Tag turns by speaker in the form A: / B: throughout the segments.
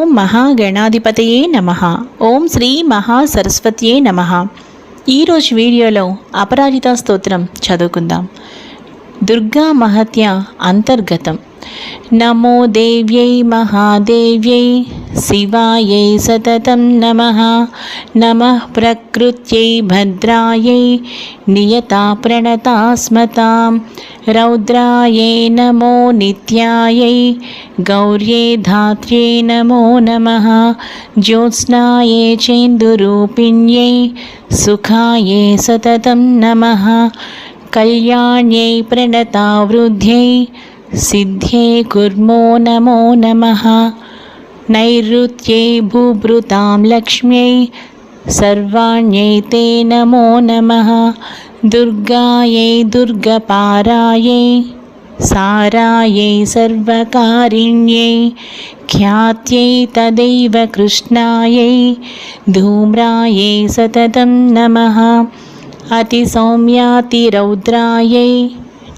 A: ఓం మహాగణాధిపతయే నమ. ఓం శ్రీ మహాసరస్వత్యే నమ. ఈరోజు వీడియోలో అపరాజిత స్తోత్రం చదువుకుందాం. దుర్గా మహత్య అంతర్గతం. నమో దేవ్యై మహాదేవ్యై శివాయై సతతం నమ నమ ప్రకృత్యై భద్రాయై నియతా ప్రణతాస్మతాం రౌద్రాయే నమో నిత్యాయై గౌర్యే ధాత్ర్యే నమో నమ జ్యోత్స్నాయే చేందురూపిణ్యై సుఖాయే సతతం నమ కళ్యాణ్యై ప్రణతావృద్ధ్యై సిద్ధ్యై కుర్మో నమో నమః నైరుత్యై భూభృతాం లక్ష్మ్యై సర్వాణ్యై తే నమో నమః దుర్గాయై దుర్గపారాయై సారాయై సర్వకారిణ్యై ఖ్యాత్యై తదైవ కృష్ణాయై ధూమ్రాయై సతతం నమః अतिसौम्यातिरौद्रायै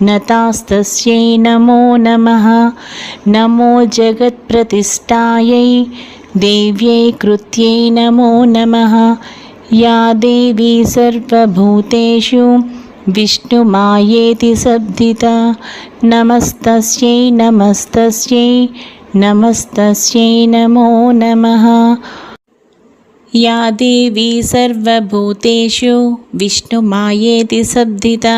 A: नतास्तस्यै नमो नमः नमो जगत्प्रतिष्ठायै देव्यै कृत्यै नमो नमः या देवी सर्वभूतेषु विष्णुमायेति शब्दिता नमस्तस्यै नमस्तस्यै नमस्तस्यै नमो नमः या देवी सर्वभूतेषु विष्णुमायेति शब्दिता